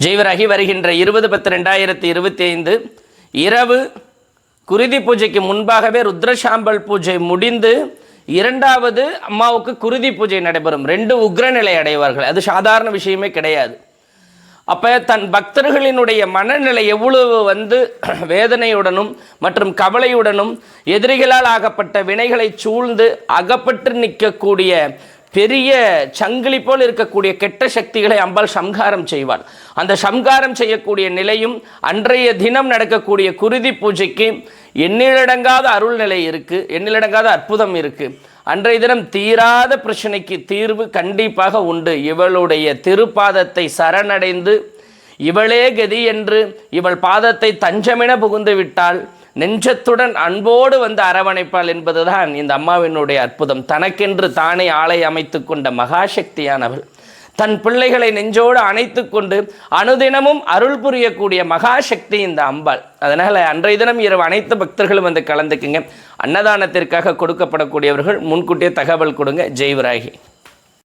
ஜெய்வராகி வருகின்ற இருபது பத்து ரெண்டாயிரத்தி இருபத்தி ஐந்து இரவு குருதி பூஜைக்கு முன்பாகவே ருத்ரசாம்பல் பூஜை முடிந்து இரண்டாவது அம்மாவுக்கு குருதி பூஜை நடைபெறும். ரெண்டு உக்ரநிலை அடைவார்கள். அது சாதாரண விஷயமே கிடையாது. அப்போ தன் பக்தர்களினுடைய மனநிலை எவ்வளவு வந்து வேதனையுடனும் மற்றும் கவலையுடனும் எதிரிகளால் ஆகப்பட்ட வினைகளை சூழ்ந்து அகப்பட்டு நிற்கக்கூடிய பெரிய சங்கிலி போல் இருக்கக்கூடிய கெட்ட சக்திகளை அம்பாள் சம்ஹாரம் செய்வாள். அந்த சம்ஹாரம் செய்யக்கூடிய நிலையும் அன்றைய தினம் நடக்கக்கூடிய குருதி பூஜைக்கு எண்ணிலடங்காத அருள் நிலை இருக்குது எண்ணிலடங்காத அற்புதம் இருக்குது அன்றைய தினம் தீராத பிரச்சனைக்கு தீர்வு கண்டிப்பாக உண்டு. இவளுடைய திருப்பாதத்தை சரணடைந்து இவளே கதி என்று இவள் பாதத்தை தஞ்சமென புகுந்து விட்டாள் நெஞ்சத்துடன் அன்போடு வந்து அரவணைப்பாள் என்பதுதான் இந்த அம்மாவினுடைய அற்புதம். தனக்கென்று தானே ஆளை அமைத்து கொண்ட மகாசக்தியானவள். தன் பிள்ளைகளை நெஞ்சோடு அணைத்து கொண்டு அனுதினமும் அருள் புரியக்கூடிய மகாசக்தி இந்த அம்பாள். அதனால் அன்றைய தினம் இரவு அனைத்து பக்தர்களும் வந்து கலந்துக்குங்க. அன்னதானத்திற்காக கொடுக்கப்படக்கூடியவர்கள் முன்கூட்டியே தகவல் கொடுங்க. ஜெய்வராகி